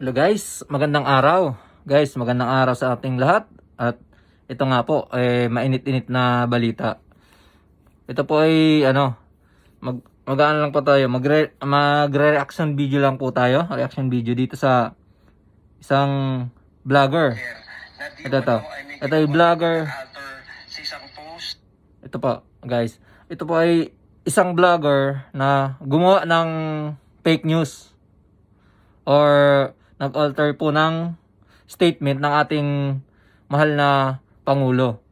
Hello guys, magandang araw. Guys, magandang araw sa ating lahat. At ito nga po, eh, mainit-init na balita. Ito po ay ano, mag mag lang po tayo, magre magre-reaction video lang po tayo, reaction video dito sa isang vlogger. Ito to. Ito ay vlogger. Ito po, guys. Ito po ay isang vlogger na gumawa ng fake news or nag-alter po ng statement ng ating mahal na Pangulo.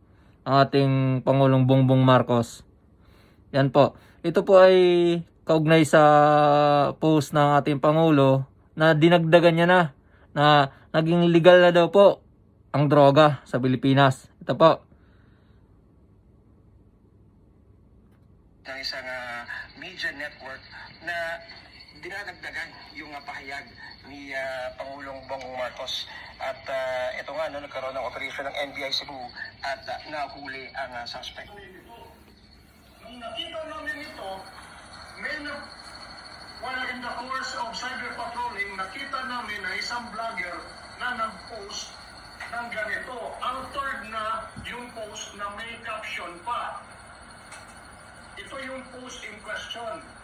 Ang ating Pangulong Bongbong Marcos. Yan po. Ito po ay kaugnay sa post ng ating Pangulo na dinagdagan niya na na naging legal na daw po ang droga sa Pilipinas. Ito po. ng isang Bongbong Marcos. At ah, ito nga, no, nagkaroon ng operation ng NBI Cebu at ah, nahuli ang ah, suspect. Nung nakita namin ito, may na, while in the course of cyber patrolling, nakita namin na isang vlogger na nag-post ng ganito. Altered na yung post na may caption pa. Ito yung post in question.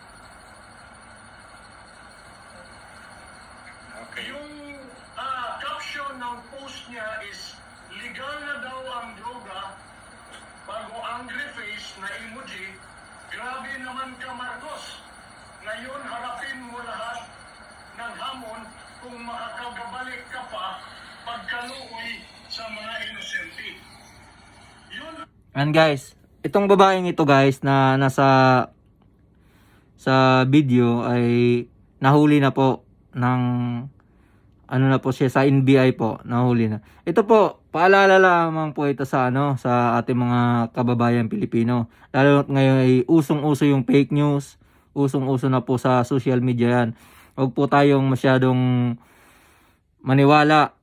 Yung ah, caption ng post niya is legal na daw ang droga bago angry face na emoji. Grabe naman ka Marcos. Ngayon harapin mo lahat ng hamon kung makakagabalik ka pa pagkaluoy sa mga inosente. Yun And guys, itong babaeng ito guys na nasa sa video ay nahuli na po ng ano na po siya sa NBI po, nahuli na. Ito po, paalala lamang po ito sa ano sa ating mga kababayan Pilipino. Lalo ngayon ay usong-uso yung fake news, usong-uso na po sa social media yan. Huwag po tayong masyadong maniwala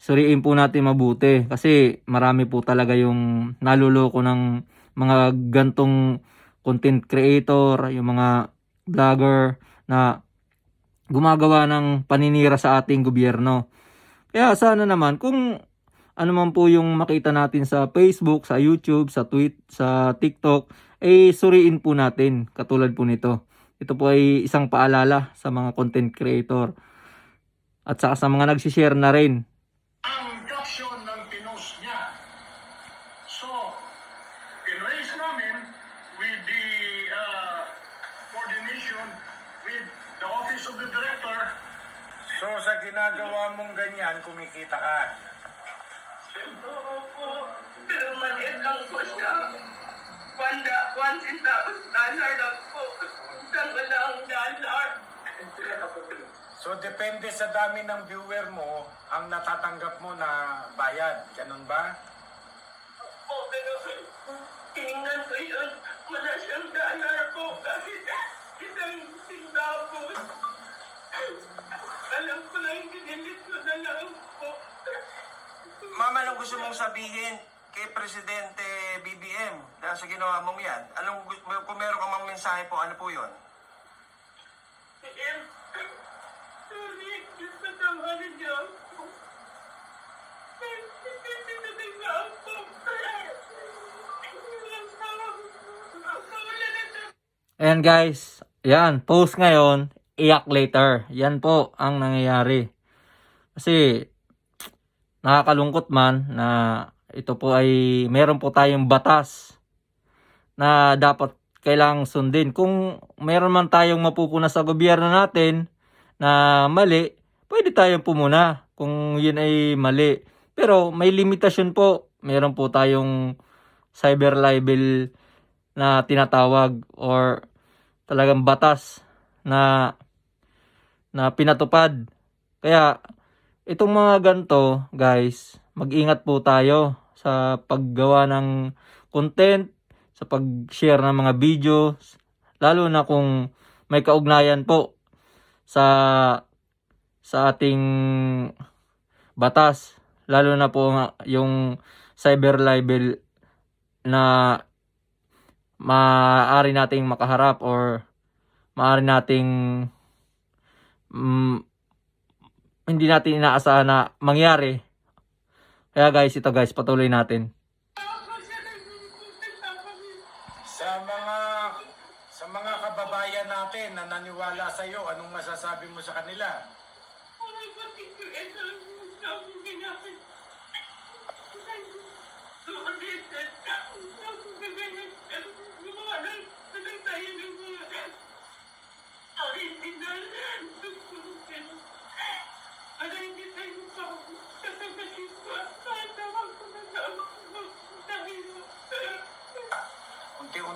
suriin po natin mabuti kasi marami po talaga yung naluloko ng mga gantong content creator, yung mga vlogger na gumagawa ng paninira sa ating gobyerno. Kaya sana naman kung ano man po yung makita natin sa Facebook, sa YouTube, sa tweet, sa TikTok, eh suriin po natin katulad po nito. Ito po ay isang paalala sa mga content creator at saka sa mga nagsishare na rin ang caption ng pinost niya. So, in-raise namin with the uh, coordination with the Office of the Director. So sa ginagawa mong ganyan, kumikita ka. Oo po. Pero maliit lang po siya. Wanda, once in tapos dollar lang po. Isang walang dollar. So depende sa dami ng viewer mo, ang natatanggap mo na bayad. Ganun ba? Po, pero tinignan ko yun. Wala siyang dollar gusto mong sabihin kay Presidente BBM dahil sa ginawa mong yan? Anong, kung meron ka mang mensahe po, ano po yon? Em, sorry. Ayan guys, yan, post ngayon, iyak later. Yan po ang nangyayari. Kasi, nakakalungkot man na ito po ay, meron po tayong batas na dapat kailangang sundin. Kung meron man tayong mapupuna sa gobyerno natin na mali, pwede tayong pumuna kung yun ay mali. Pero may limitasyon po. Meron po tayong cyber libel na tinatawag or talagang batas na na pinatupad. Kaya itong mga ganto, guys, mag-ingat po tayo sa paggawa ng content, sa pag-share ng mga videos, lalo na kung may kaugnayan po sa sa ating batas, lalo na po yung cyber libel na maaari nating makaharap or maaari nating mm, hindi natin inaasahan na mangyari. Kaya guys, ito guys, patuloy natin. Sa mga sa mga kababayan natin na naniwala sa iyo, anong masasabi mo sa kanila?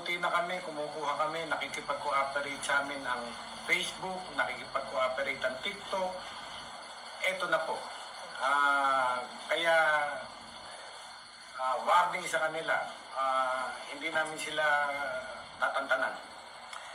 Unti-unti na kami, kumukuha kami, nakikipag-cooperate sa amin ang Facebook, nakikipag-cooperate ang TikTok. Eto na po. Ah, kaya ah, warning sa kanila, ah, hindi namin sila tatantanan.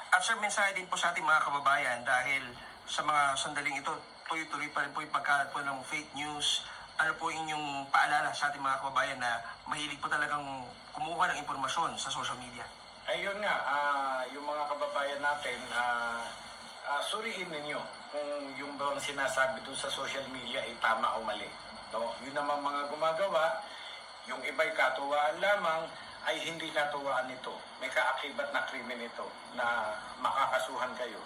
At sir, mensahe din po sa ating mga kababayan dahil sa mga sandaling ito, tuloy-tuloy pa rin po yung pagkalat po ng fake news. Ano po inyong paalala sa ating mga kababayan na mahilig po talagang kumuha ng impormasyon sa social media? Ayun nga, ah, yung mga kababayan natin, ah, ah, suriin ninyo kung yung bang sinasabi doon sa social media ay tama o mali. No? Yun naman mga gumagawa, yung iba'y katuwaan lamang, ay hindi katuwaan ito. May kaakibat na krimen ito na makakasuhan kayo.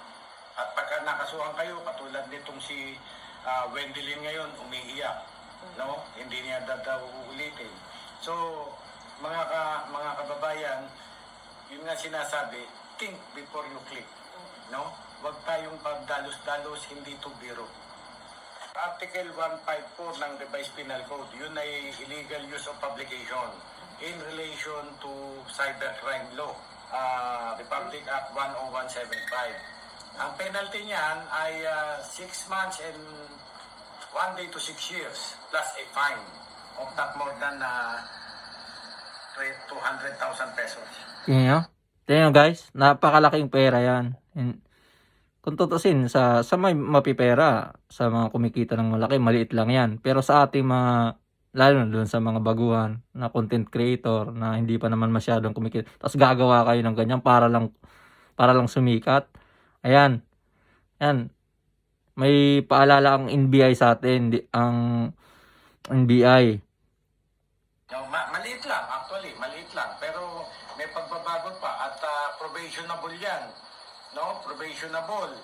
At pagka nakasuhan kayo, katulad nitong si ah, Wendelin ngayon, umiiyak. No? Hindi niya daw uulitin. So, mga ka, mga kababayan, yun nga sinasabi, think before you click. No? Huwag tayong pagdalos-dalos, hindi to biro. Article 154 ng Revised Penal Code, yun ay illegal use of publication in relation to cybercrime law, ah, Republic Act 10175. Ang penalty niyan ay 6 months and 1 day to 6 years plus a fine of not more than ah, 200,000 pesos. Tingnan nyo guys, napakalaking pera yan. In- Kung tutusin, sa, sa may mapipera, sa mga kumikita ng malaki, maliit lang yan. Pero sa ating mga, lalo na doon sa mga baguhan na content creator na hindi pa naman masyadong kumikita. Tapos gagawa kayo ng ganyan para lang, para lang sumikat. Ayan. Ayan. May paalala ang NBI sa atin, ang NBI. No, ma- actually, maliit lang. Pero may pagbabago pa at ah, probationable yan. No? Probationable.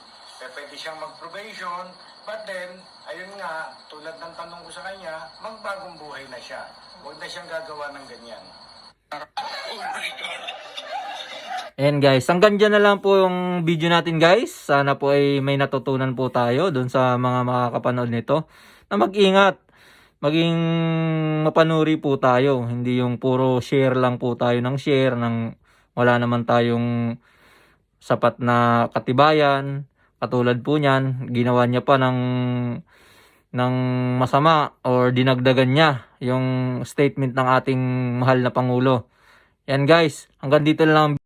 Eh, pwede siyang mag-probation, but then, ayun nga, tulad ng tanong ko sa kanya, magbagong buhay na siya. Huwag na siyang gagawa ng ganyan. Ayan guys, hanggang dyan na lang po yung video natin guys. Sana po ay may natutunan po tayo doon sa mga makakapanood nito. Na mag-ingat, maging mapanuri po tayo. Hindi yung puro share lang po tayo ng share ng wala naman tayong sapat na katibayan. Katulad po niyan, ginawa niya pa ng ng masama or dinagdagan niya yung statement ng ating mahal na Pangulo. Yan guys, hanggang dito lang